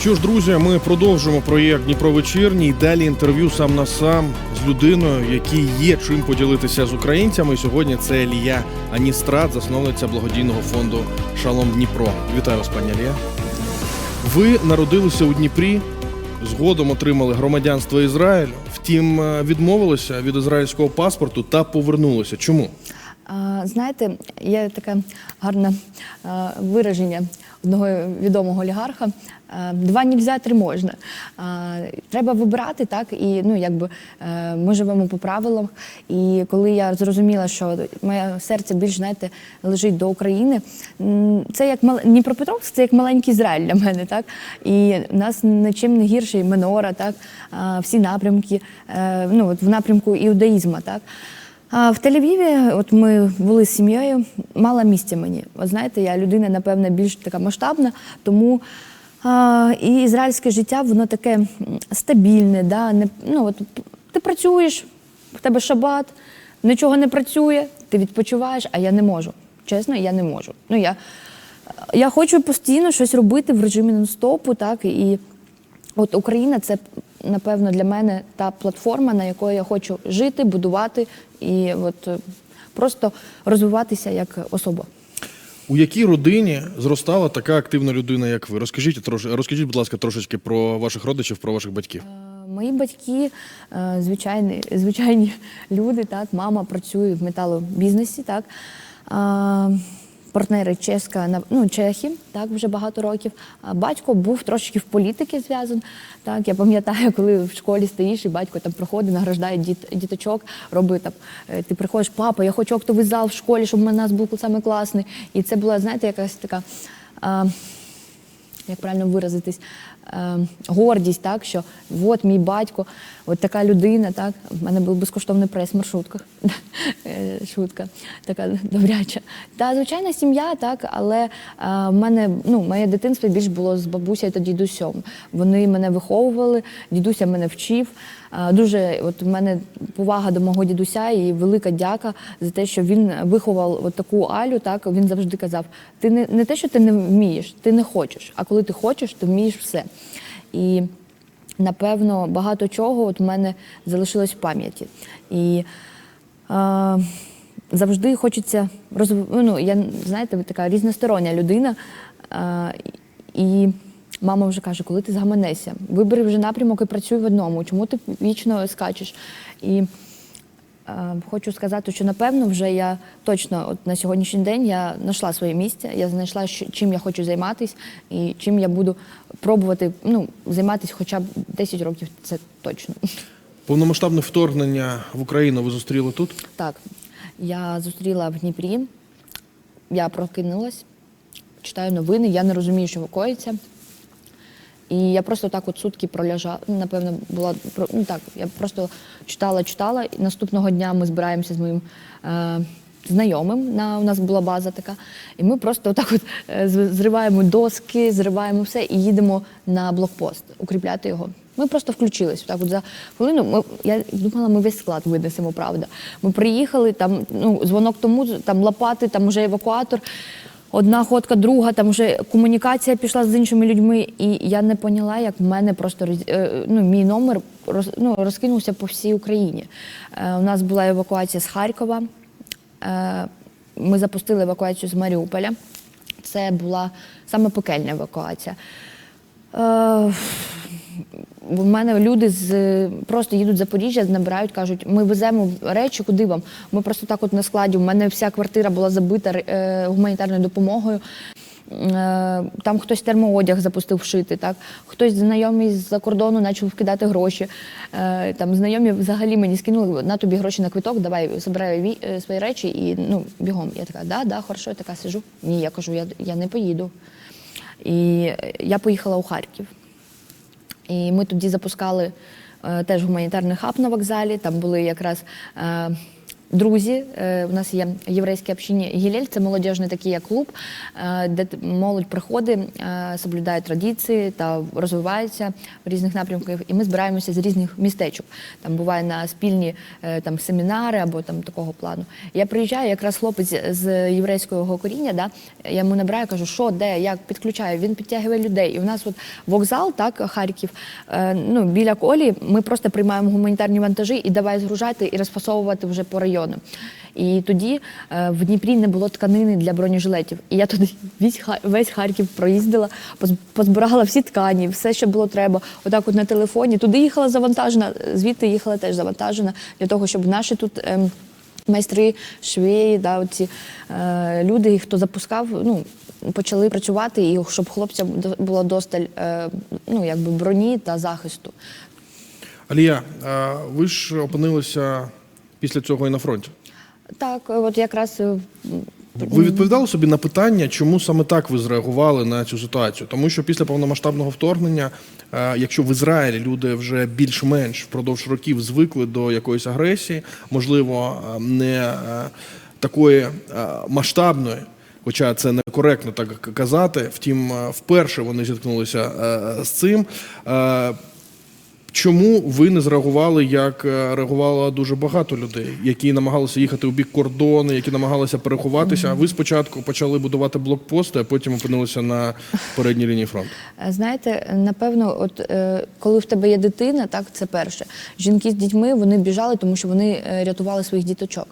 Що ж, друзі, ми продовжуємо проєкт Дніпро вечірній. Далі інтерв'ю сам на сам з людиною, якій є чим поділитися з українцями. Сьогодні це Лія Аністрат, засновниця благодійного фонду Шалом Дніпро. Вітаю вас, пані Лія. Ви народилися у Дніпрі, згодом отримали громадянство Ізраїлю. Втім, е, відмовилися від ізраїльського паспорту та повернулися. Чому? А, Знаєте, є таке гарне а, вираження одного відомого олігарха. а, Два нельзя, три можна. Треба вибирати, так, і ну, якби, е, ми живемо по правилам. І коли я зрозуміла, що моє серце більш знаєте, лежить до України, це як мал... Дніпропетровськ, це як маленький Ізраїль для мене. Так? І в нас нічим не гірший Менора, так? всі напрямки, е, ну, от в напрямку іудаїзму. Так? А в Тель-Авіві, от ми були з сім'єю, мало місця мені. От знаєте, я людина, напевне, більш така масштабна, тому а, і ізраїльське життя, воно таке стабільне. Да? Не, ну, от, ти працюєш, в тебе шабат, нічого не працює, ти відпочиваєш, а я не можу. Чесно, я не можу. Ну, я, я хочу постійно щось робити в режимі нон-стопу, так, і От Україна це напевно для мене та платформа, на якої я хочу жити, будувати і от е, просто розвиватися як особа. У якій родині зростала така активна людина, як ви? Розкажіть трош... розкажіть, будь ласка, трошечки про ваших родичів, про ваших батьків. Е, Мої батьки е, звичайні, звичайні люди. Так, мама працює в металобізнесі. Так. Партнери чеська ну, чехи, так вже багато років. Батько був трошечки в політики зв'язаний. Так, я пам'ятаю, коли в школі стоїш, і батько там проходить, награждає діт, діточок, робить там. е, Ти приходиш, папа, я хочу октовий зал в школі, щоб у нас був саме класний. І це була, знаєте, якась така. А, як правильно виразитись, гордість, так, що от мій батько, от така людина, так, в мене був безкоштовний прес маршрутках. Е, Шутка така добряча. Та звичайна сім'я, так, але е, в мене ну, моє дитинство більш було з бабусею та дідусем. Вони мене виховували, дідуся мене вчив. Е, Дуже от в мене повага до мого дідуся і велика дяка за те, що він виховав от таку Алю. Так він завжди казав: ти не, не те, що ти не вмієш, ти не хочеш. А коли ти хочеш, ти вмієш все. І напевно багато чого от в мене залишилось в пам'яті. І е, завжди хочеться розв... ну, я знаєте, така різностороння людина. Е, і мама вже каже, коли ти згаманешся, вибери вже напрямок і працюй в одному. Чому ти вічно скачеш? І хочу сказати, що напевно вже я точно от на сьогоднішній день я знайшла своє місце, я знайшла, чим я хочу займатися і чим я буду пробувати ну, займатися хоча б 10 років, це точно. Повномасштабне вторгнення в Україну ви зустріли тут? Так, я зустріла в Дніпрі, я прокинулась, читаю новини, я не розумію, що коїться. І я просто так от сутки проляжала, ну, напевно, була ну так, я просто читала, читала. І наступного дня ми збираємося з моїм е, знайомим. На, у нас була база така. І ми просто отак от е, зриваємо доски, зриваємо все і їдемо на блокпост, укріпляти його. Ми просто включились. Так от за хвилину. Ми, я думала, ми весь склад винесемо, правда. Ми приїхали, там ну, дзвонок тому, там лопати, там вже евакуатор. Одна ходка, друга, там вже комунікація пішла з іншими людьми, і я не поняла, як в мене просто е, ну, мій номер роз, ну, розкинувся по всій Україні. Е, у нас була евакуація з Харкова. Е, ми запустили евакуацію з Маріуполя. Це була саме пекельна евакуація. У мене люди з просто їдуть з Запоріжжя, набирають, кажуть, ми веземо речі, куди вам? Ми просто так, от на складі. У мене вся квартира була забита е, гуманітарною допомогою. Е, Там хтось термоодяг запустив шити, так хтось знайомий з-за кордону почав вкидати гроші. Е, Там знайомі взагалі мені скинули на тобі гроші на квиток, давай забирай е, свої речі і ну бігом. Я така, да, да, хорошо, я така сижу. Ні, я кажу, я, я не поїду. І е, я поїхала у Харків. І ми тоді запускали е, теж гуманітарний хаб на вокзалі. Там були якраз е, Друзі, Е, у нас є єврейське общині Гілель, це молодіжний такий як клуб, е, де молодь приходить, е, соблюдає традиції та розвивається в різних напрямках. І ми збираємося з різних містечок. Там буває на спільні е, там семінари або там такого плану. Я приїжджаю, якраз хлопець з єврейського коріння, да, я йому набираю, кажу, що, де, як підключаю. Він підтягує людей. І у нас от вокзал, так, Харків, е, ну, біля колії, ми просто приймаємо гуманітарні вантажі і давай згружати і розфасовувати вже по району. І тоді е, в Дніпрі не було тканини для бронежилетів. І я туди весь, Харків проїздила, позбирала всі ткані, все, що було треба. Отак от на телефоні. Туди їхала завантажена, звідти їхала теж завантажена для того, щоб наші тут. ем, Майстри, швеї, да, оці, е, люди, хто запускав, ну, почали працювати, і щоб хлопцям було досталь е, ну, якби броні та захисту. Алія, ви ж опинилися після цього і на фронті. Так, от якраз е, Ви відповідали собі на питання, чому саме так ви зреагували на цю ситуацію? Тому що після повномасштабного вторгнення, е, якщо в Ізраїлі люди вже більш-менш впродовж років звикли до якоїсь агресії, можливо, е, не такої масштабної. Хоча це некоректно так казати, втім, вперше вони зіткнулися з цим. Чому ви не зреагували, як е, реагувало дуже багато людей, які намагалися їхати у бік кордону, які намагалися переховатися? А ви спочатку почали будувати блокпости, а потім опинилися на передній лінії фронту. Е, Знаєте, напевно, от е, коли в тебе є дитина, так це перше. Жінки з дітьми вони біжали, тому що вони рятували своїх діточок.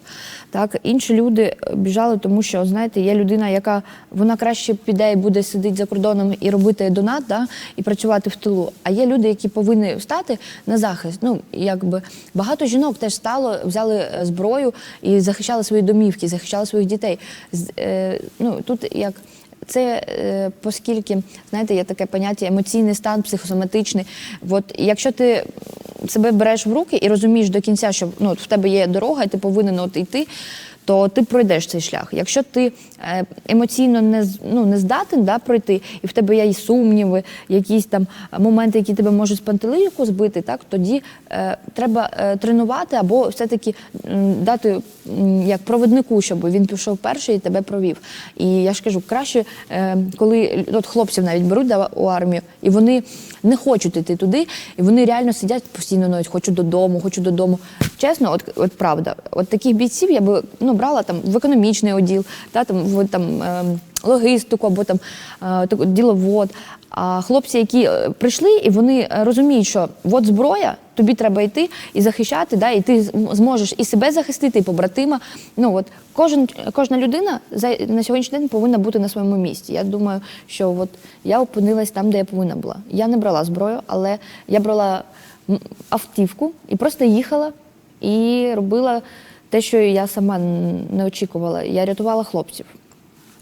Так, інші люди біжали, тому що знаєте, є людина, яка вона краще піде і буде сидіти за кордоном і робити донат, да, і працювати в тилу. А є люди, які повинні встати на захист. Ну якби багато жінок теж стало, взяли е, зброю і захищали свої домівки, захищали своїх дітей. Е, ну тут як. Це е, оскільки, знаєте, є таке поняття емоційний стан, психосоматичний. От якщо ти себе береш в руки і розумієш до кінця, що ну, в тебе є дорога, і ти повинен от йти, то ти пройдеш цей шлях. Якщо ти е, емоційно не, ну, не здатен да, пройти, і в тебе є і сумніви, якісь там моменти, які тебе можуть з пантелику збити, так, тоді е, треба е, тренувати або все-таки дати як провіднику, щоб він пішов перший і тебе провів. І я ж кажу, краще, е, коли от хлопців навіть беруть да, у армію, і вони не хочуть йти туди, і вони реально сидять постійно навіть хочу додому, хочу додому. Чесно, от, от правда, от таких бійців я би ну, брала там в економічний оділ, та, там, в там, ем, логістику або там е, діловод. А хлопці, які е, прийшли, і вони е, розуміють, що от зброя, тобі треба йти і захищати, да, і ти зможеш і себе захистити, і побратима. Ну от кожен, кожна людина на сьогоднішній день повинна бути на своєму місці. Я думаю, що от я опинилась там, де я повинна була. Я не брала зброю, але я брала автівку і просто їхала і робила те, що я сама не очікувала. Я рятувала хлопців.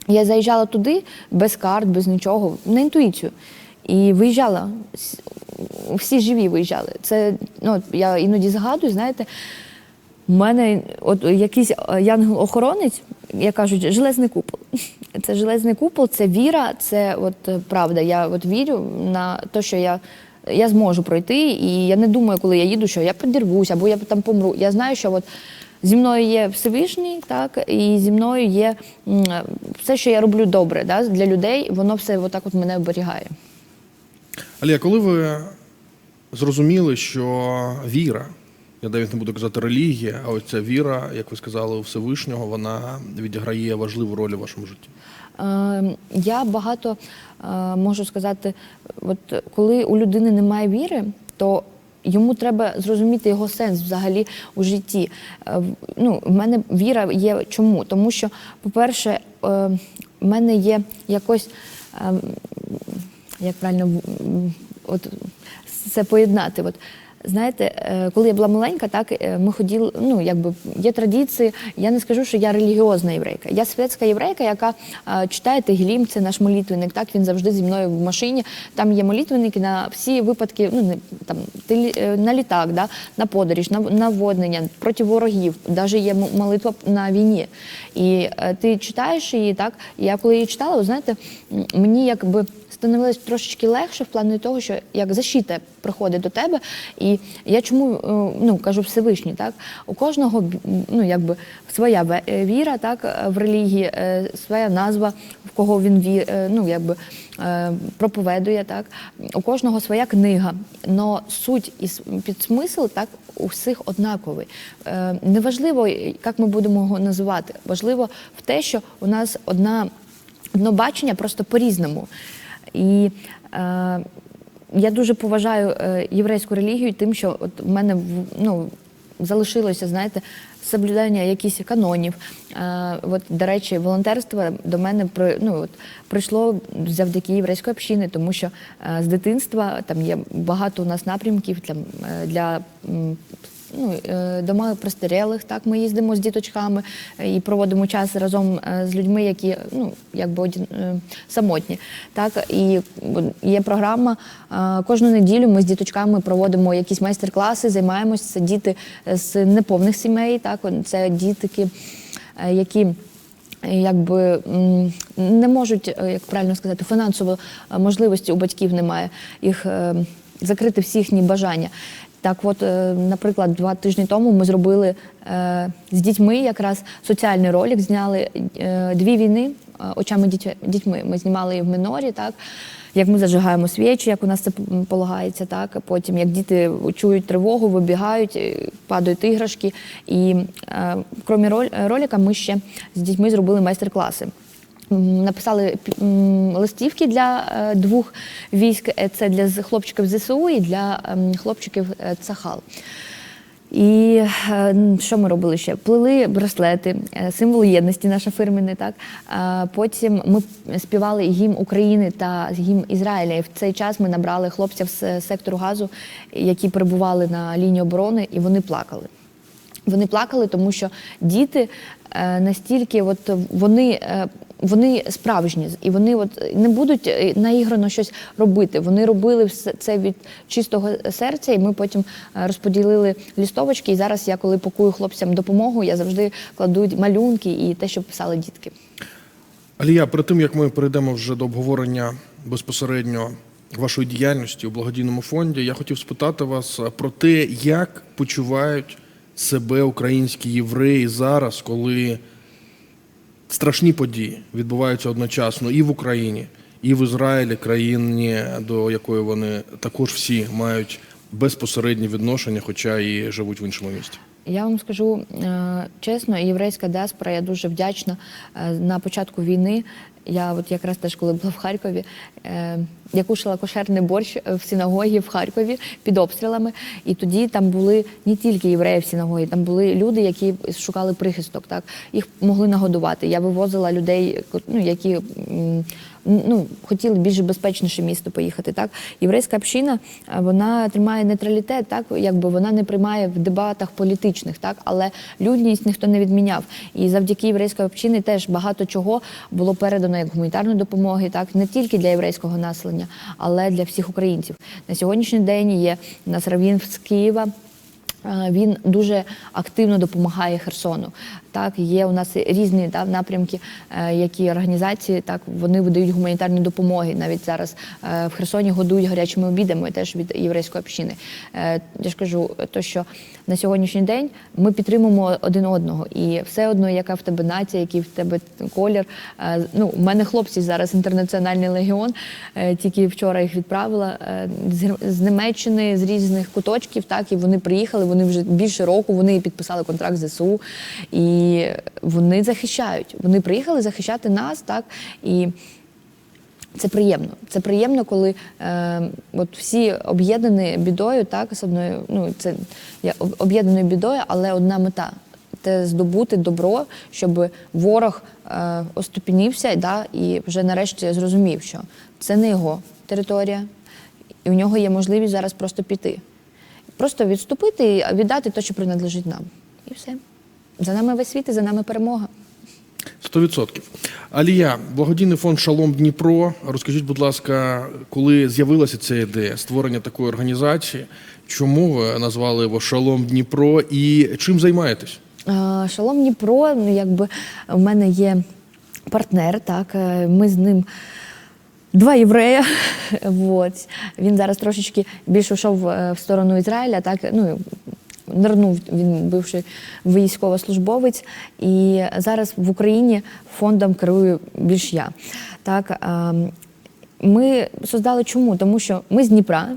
Я заїжджала туди без карт, без нічого, на інтуїцію. І виїжджала. Всі живі виїжджали. Це ну, я іноді згадую, знаєте, у мене от якийсь е, янгол-охоронець, як кажуть, железний купол. Це железний купол, це віра, це от е, правда. Я от вірю на те, що я, я зможу пройти, і я не думаю, коли я їду, що я підірвуся або я там помру. Я знаю, що от зі мною є Всевишній, так, і зі мною є все, що я роблю добре да, для людей, воно все отак от мене оберігає. Алія, коли ви зрозуміли, що віра, я навіть не буду казати релігія, а ось ця віра, як ви сказали, у Всевишнього, вона відіграє важливу роль у вашому житті. Е, Я багато е, можу сказати, от коли у людини немає віри, то йому треба зрозуміти його сенс взагалі у житті. Е, Ну, в мене віра є чому? Тому що, по-перше, е, в мене є якось. е, Як правильно от це поєднати? От знаєте, е, коли я була маленька, так е, ми ходили. Ну якби є традиції. Я не скажу, що я релігіозна єврейка. Я світська єврейка, яка е, читає Тегілім, це наш молитвенник. Так він завжди зі мною в машині. Там є молитвенники на всі випадки. Ну не там на літак, да, на подорож, на наводнення проти ворогів. Навіть є молитва на війні. І ти читаєш її, так. Я коли її читала, ви знаєте, мені якби становилось трошечки легше в плані того, що як защита приходить до тебе, і І я чому е, ну кажу Всевишній, так у кожного ну якби своя е, віра, так е, в релігії, своя назва, в кого він ві, ну якби проповедує, так у кожного своя книга. Но суть і підсмисл так у всіх однаковий. Неважливо, як ми будемо його називати. Важливо в те, що у нас одна одно бачення просто по-різному. І я дуже поважаю е, єврейську релігію тим, що от в мене ну, залишилося, знаєте, соблюдання якихось канонів. Е, от, до речі, волонтерство до мене ну, от, прийшло завдяки єврейської общини, тому що е, з дитинства там є багато у нас напрямків е, для ну, е, дома престарілих, так ми їздимо з діточками е, і проводимо час разом е, з людьми, які ну якби самотні. Так і є програма. Кожну неділю ми з діточками проводимо якісь майстер-класи, займаємося. Це діти з неповних сімей. Так, це дітки, які якби не можуть, як правильно сказати, фінансово можливості у батьків немає їх закрити всі їхні бажання. Так, от, е, наприклад, два тижні тому ми зробили е, з дітьми якраз соціальний ролик, зняли е, дві війни очами дітьми. Ми знімали в минорі, так. Як ми зажигаємо свічі, як у нас це полагається, так потім як діти чують тривогу, вибігають, падають іграшки. І крім ролика, ми ще з дітьми зробили майстер-класи. Написали листівки для е, двох військ. Е, Це для хлопчиків ЗСУ і для ем, хлопчиків е, Цахал. І що ми робили ще? Плели браслети, символ єдності, наша фірменний, так. Потім ми співали гімн України та гімн Ізраїля. І в цей час ми набрали хлопців з сектору газу, які перебували на лінії оборони, і вони плакали. Вони плакали, тому що діти настільки, от вони, вони справжні, і вони от не будуть е, наіграно щось робити. Вони робили все це від чистого серця, і ми потім е, розподілили лістовочки. І зараз я, коли пакую хлопцям допомогу, я завжди кладу малюнки і те, що писали дітки. Алія, перед тим як ми перейдемо вже до обговорення безпосередньо вашої діяльності у благодійному фонді, я хотів спитати вас про те, як почувають себе українські євреї зараз, коли страшні події відбуваються одночасно і в Україні, і в Ізраїлі, країні, до якої вони також всі мають безпосереднє відношення, хоча і живуть в іншому місті. Я вам скажу е, чесно, єврейська діаспора, я дуже вдячна е, на початку війни. Я от якраз теж коли була в Харкові, е, я кушала кошерний борщ в синагогі в Харкові під обстрілами. І тоді там були не тільки євреї в синагогі, там були люди, які шукали прихисток. Так їх могли нагодувати. Я вивозила людей, ну які ну, хотіли більш безпечніше місто поїхати. Так, єврейська община е, вона тримає нейтралітет, так якби вона не приймає в дебатах політичних, так але людність ніхто не відміняв. І завдяки єврейської общини теж багато чого було передано як гуманітарної допомоги, так не тільки для єврейського населення, але для всіх українців. На сьогоднішній день є у нас равін з Києва. Він дуже активно допомагає Херсону. Так, є у нас різні да, напрямки, е, які організації так вони видають гуманітарні допомоги. Навіть зараз е, в Херсоні годують гарячими обідами теж від єврейської общини. Е, Я ж кажу, то що на сьогоднішній день ми підтримуємо один одного, і все одно, яка в тебе нація, який в тебе колір. Ну, у мене хлопці зараз інтернаціональний легіон. Тільки вчора їх відправила з Німеччини, з різних куточків. Так і вони приїхали. Вони вже більше року вони підписали контракт з ЗСУ, і вони захищають. Вони приїхали захищати нас, так і. Це приємно. Це приємно, коли е, от всі об'єднані бідою, так з одною, ну це я об'єднаною бідою, але одна мета це здобути добро, щоб ворог е, оступінівся, да, і вже нарешті зрозумів, що це не його територія, і у нього є можливість зараз просто піти. Просто відступити і віддати те, що принадлежить нам. І все. За нами весь світ і за нами перемога. Сто відсотків. Алія, благодійний фонд Шалом Дніпро. Розкажіть, будь ласка, коли з'явилася ця ідея створення такої організації, чому ви назвали його Шалом Дніпро і чим займаєтесь? Е, Шалом Дніпро, ну якби в мене є партнер, так е, ми з ним два єврея. Вот. Він зараз трошечки більше йшов е, в сторону Ізраїля, так ну. Нирнув він бивший військовослужбовець, і зараз в Україні фондом керую більш я. Так, ем, ми создали чому? Тому що ми з Дніпра,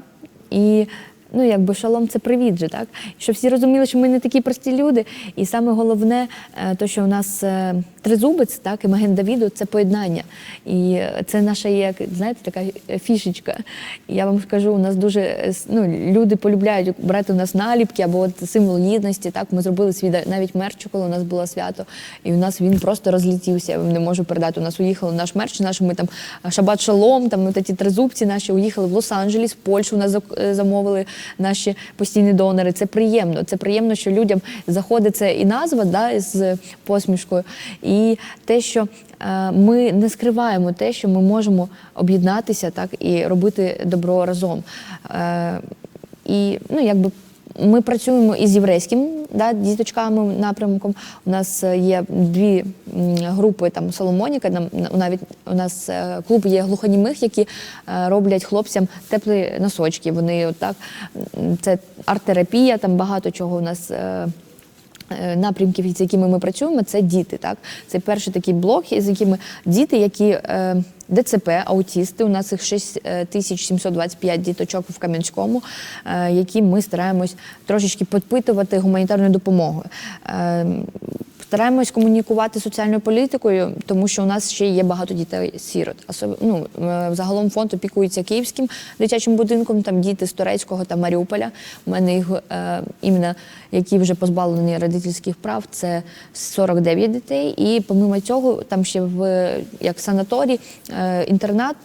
і ну якби шалом це привіт же, так? Щоб всі розуміли, що ми не такі прості люди. І саме головне, е, то, що у нас е, тризубець, так, і Маген Давіду це поєднання. І це наша як, знаєте, така фішечка. Я вам скажу, у нас дуже ну, люди полюбляють брати у нас наліпки або от символ єдності. Так, ми зробили свій навіть мерч, коли у нас було свято, і у нас він просто розлетівся. Я вам не можу передати. У нас уїхали наш мерч, наш ми там Шабат Шалом, там от ті тризубці наші уїхали в Лос-Анджелес, в Польщу нас е, замовили наші постійні донори. Це приємно. Це приємно, що людям заходить і назва да, з посмішкою, і те, що е, ми не скриваємо те, що ми можемо об'єднатися так і робити добро разом. Е, і ну, якби ми працюємо із єврейським да, діточками напрямком. У нас е, є дві групи там Соломоніка. Нам навіть у нас клуб є глухонімих, які роблять хлопцям теплі носочки. Вони отак це арт-терапія, там багато чого у нас. Е, е, Напрямків, з якими ми працюємо, це діти. Так, це перший такий блок, з якими діти, які е, ДЦП, аутісти. У нас їх 6725 діточок в Кам'янському, е, які ми стараємось трошечки підпитувати гуманітарною допомогою. Стараємось комунікувати соціальною політикою, тому що у нас ще є багато дітей сірот. Особ... Ну, е, загалом фонд опікується київським дитячим будинком, там діти з Турецького та Маріуполя. У мене їх е, іменно, які вже позбавлені родительських прав, це 49 дітей. І помимо цього, там ще в як санаторій, е, інтернат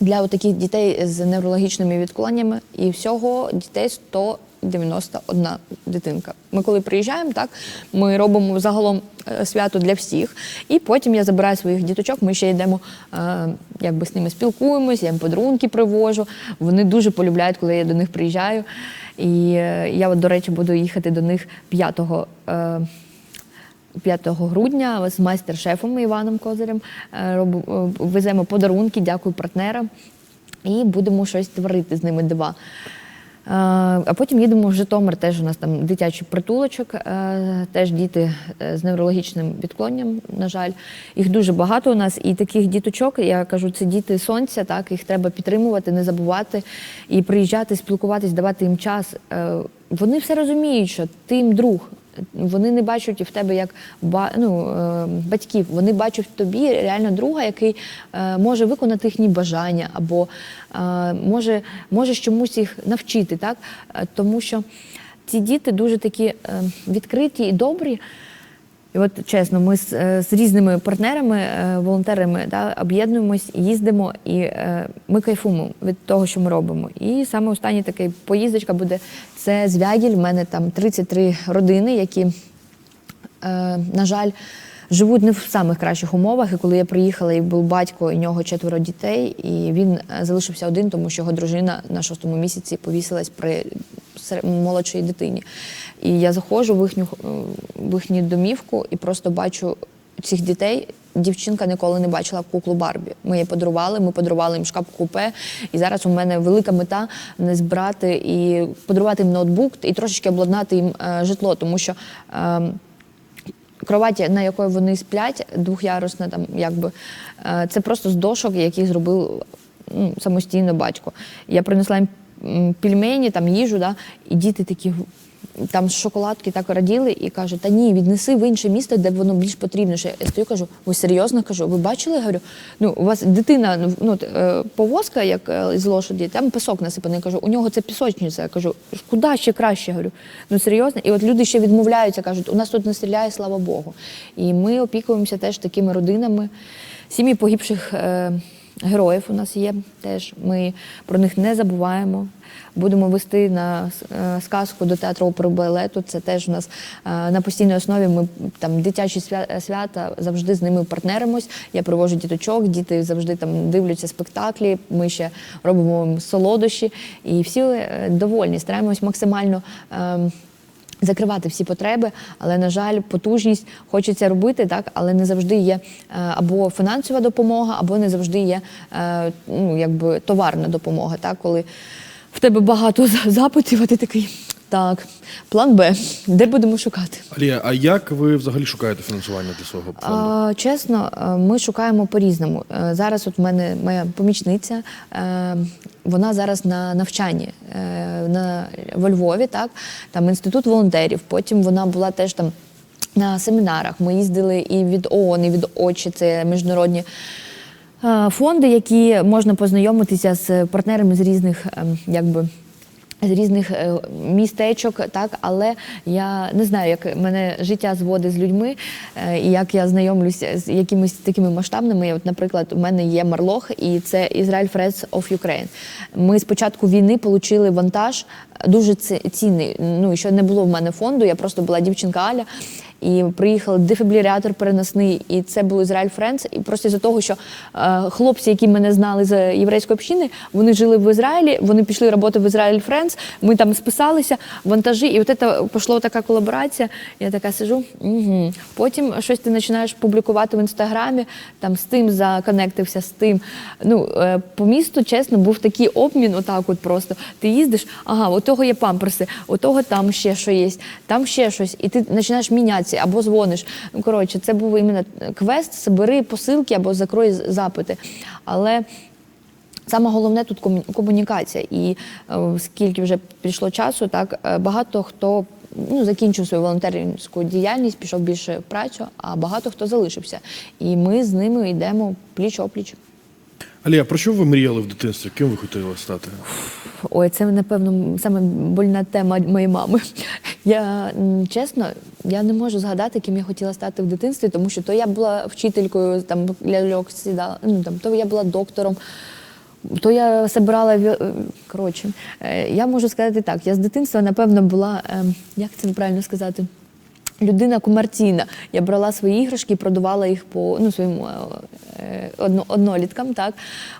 для таких дітей з неврологічними відклоненнями. І всього дітей 191 дитинка. Ми коли приїжджаємо, так ми робимо загалом е, свято для всіх. І потім я забираю своїх діточок. Ми ще йдемо, е, якби з ними спілкуємось, я їм подарунки привожу. Вони дуже полюбляють, коли я до них приїжджаю. І е, я, от, до речі, буду їхати до них 5 е, 5 грудня з майстер-шефом Іваном Козирем веземо подарунки, дякую партнерам, і будемо щось творити з ними дива. Е, А потім їдемо в Житомир, теж у нас там дитячий притулочок, е, теж діти е, з неврологічним відклонням, на жаль. Їх дуже багато у нас. І таких діточок, я кажу, це діти сонця, так, їх треба підтримувати, не забувати і приїжджати, спілкуватись, давати їм час. Вони все розуміють, що ти їм друг. Вони не бачать в тебе як ну, е, батьків. Вони бачать в тобі реально друга, який е, може виконати їхні бажання або е, може, може чомусь їх навчити. Так? Е, Тому що ці діти дуже такі е, відкриті і добрі. І от чесно, ми з, е, з різними партнерами, е, волонтерами да, об'єднуємось, їздимо і е, ми кайфуємо від того, що ми робимо. І саме остання така поїздочка буде це Звягіль. У мене там 33 родини, які, е, на жаль, живуть не в самих кращих умовах. І коли я приїхала, і був батько, і нього четверо дітей, і він е, залишився один, тому що його дружина на шостому місяці повісилась при молодшій дитині. І я заходжу в їхню, в їхню домівку і просто бачу цих дітей. Дівчинка ніколи не бачила куклу Барбі. Ми її подарували, ми подарували їм шкаф купе. І зараз у мене велика мета не збирати і подарувати їм ноутбук і трошечки обладнати їм е, житло, тому що. Е, Кроваті, на якої вони сплять, двохярусна, там якби е, це просто з дошок, які зробив ну, самостійно батько. Я принесла їм пельмені, там їжу, да, і діти такі там шоколадки так раділи і кажуть, та ні, віднеси в інше місто, де воно більш потрібніше. Я стою, кажу, ви серйозно кажу, ви бачили? Говорю, ну у вас дитина, ну, ну е, повозка, як е, з лошаді, там пісок насипаний. Я кажу, у нього це пісочниця. Я кажу, куди ще краще? Говорю, ну серйозно. І от люди ще відмовляються, кажуть, у нас тут не стріляє, слава Богу. І ми опікуємося теж такими родинами. Сім'ї погибших е, героїв у нас є теж. Ми про них не забуваємо. Будемо вести на е, сказку до театру опери балету. Це теж у нас е, на постійній основі. Ми там дитячі свя- свята завжди з ними партнеримось. Я привожу діточок, діти завжди там дивляться спектаклі. Ми ще робимо солодощі, і всі е, довольні. Стараємось максимально. Закривати всі потреби, але на жаль, потужність хочеться робити, так, але не завжди є е, або фінансова допомога, або не завжди є е, ну, якби товарна допомога. Так, коли в тебе багато запитів, а ти такий. Так, план Б. Де будемо шукати? Алія, а як ви взагалі шукаєте фінансування для свого фонду? А, чесно, е, ми шукаємо по-різному. Е, Зараз от в мене моя помічниця, е, вона зараз на навчанні е, на, во Львові, так, там інститут волонтерів. Потім вона була теж там на семінарах. Ми їздили і від ООН, і від ОЧі, це міжнародні. е, Фонди, які можна познайомитися з партнерами з різних, ем, якби з різних е, містечок, так але я не знаю, як мене життя зводить з людьми, е, і як я знайомлюся з якимись такими масштабними. От, наприклад, у мене є Марлох, і це Ізраїль Friends of Ukraine. Ми з початку війни отримали вантаж дуже ці- цінний. Ну що не було в мене фонду. Я просто була дівчинка Аля. І приїхав дефібрилятор переносний, і це був Ізраїль Френдс. І просто з-за того, що е, хлопці, які мене знали з єврейської общини, вони жили в Ізраїлі, вони пішли роботи в Ізраїль Френдс. Ми там списалися, вантажі, і от це пішла така колаборація. Я така сижу. Угу. Потім щось ти починаєш публікувати в інстаграмі, там з тим законектився, з тим. Ну е, по місту, чесно, був такий обмін, отак, от просто. Ти їздиш, ага, у того є памперси, у того там ще що є, там ще щось, і ти починаєш мінятися або дзвониш. Ну, коротше, це був іменно квест, собери посилки або закрой запити. Але Саме головне тут комунікація. І е, скільки вже пішло часу, так е, багато хто ну, закінчив свою волонтерську діяльність, пішов більше в працю, а багато хто залишився. І ми з ними йдемо пліч опліч. Алія, про що ви мріяли в дитинстві? Ким ви хотіли стати? Ой, це напевно саме больна тема моєї мами. Я чесно, я не можу згадати, ким я хотіла стати в дитинстві, тому що то я була вчителькою, там ляльок сідала, ну там то я була доктором. То я збирала е, коротше, е, я можу сказати так. Я з дитинства, напевно, була, ем, як це правильно сказати, людина комерційна. Я брала свої іграшки продавала їх по ну, своїм е, е, одно, одноліткам. Так?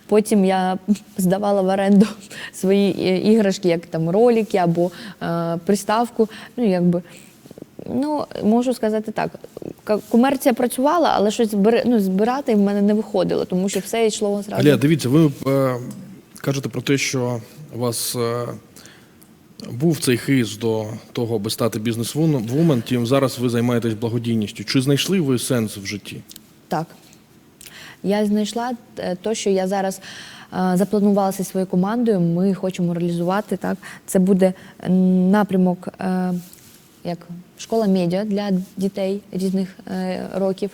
Потім я здавала в оренду свої е, іграшки, як там ролики або е, приставку. Ну, якби. Ну, можу сказати так. Комерція працювала, але щось ну, збирати в мене не виходило, тому що все йшло зразу. Алія, дивіться, ви е, кажете про те, що вас е, був цей хист до того, аби стати бізнес-вумен, тим зараз ви займаєтесь благодійністю. Чи знайшли ви сенс в житті? Так. Я знайшла е, те, що я зараз запланувалася своєю командою. Ми хочемо реалізувати. Так. Це буде напрямок е, як школа медіа для дітей різних е, років.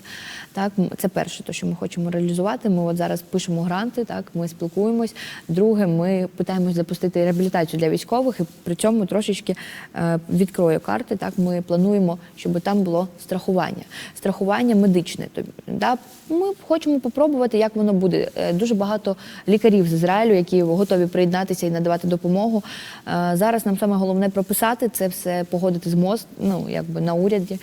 Так, це перше, те, що ми хочемо реалізувати. Ми от зараз пишемо гранти, так, ми спілкуємось. Друге, ми питаємось запустити реабілітацію для військових, і при цьому трошечки е, відкрою карти. Так, ми плануємо, щоб там було страхування. Страхування медичне. Да, ми хочемо попробувати, як воно буде. Е, Дуже багато лікарів з Ізраїлю, які готові приєднатися і надавати допомогу. Зараз нам саме головне прописати це все, погодити з МОЗ, ну якби на уряді.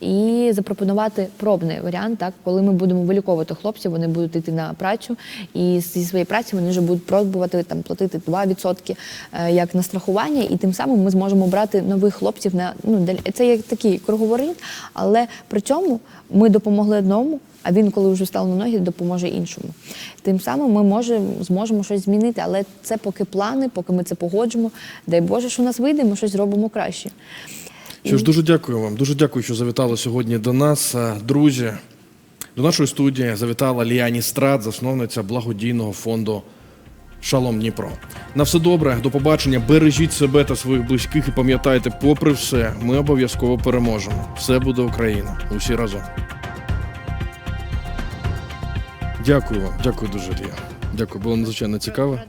І запропонувати пробний варіант, так коли ми будемо виліковувати хлопців, вони будуть йти на працю, і зі своєї праці вони вже будуть пробувати там платити 2% е, як на страхування, і тим самим ми зможемо брати нових хлопців на ну це як такий круговорот, але при цьому ми допомогли одному. А він, коли вже став на ноги, допоможе іншому. Тим самим ми можемо зможемо щось змінити, але це поки плани, поки ми це погоджимо. Дай Боже, що у нас вийде, ми щось зробимо краще. Що ж, дуже дякую вам. Дуже дякую, що завітали сьогодні до нас. Е, Друзі, до нашої студії завітала Ліані Страт, засновниця благодійного фонду Шалом Дніпро. На все добре, до побачення. Бережіть себе та своїх близьких і пам'ятайте, попри все, ми обов'язково переможемо. Все буде Україна. Усі разом. Дякую вам, дякую дуже, Лія. Дякую, було надзвичайно цікаво.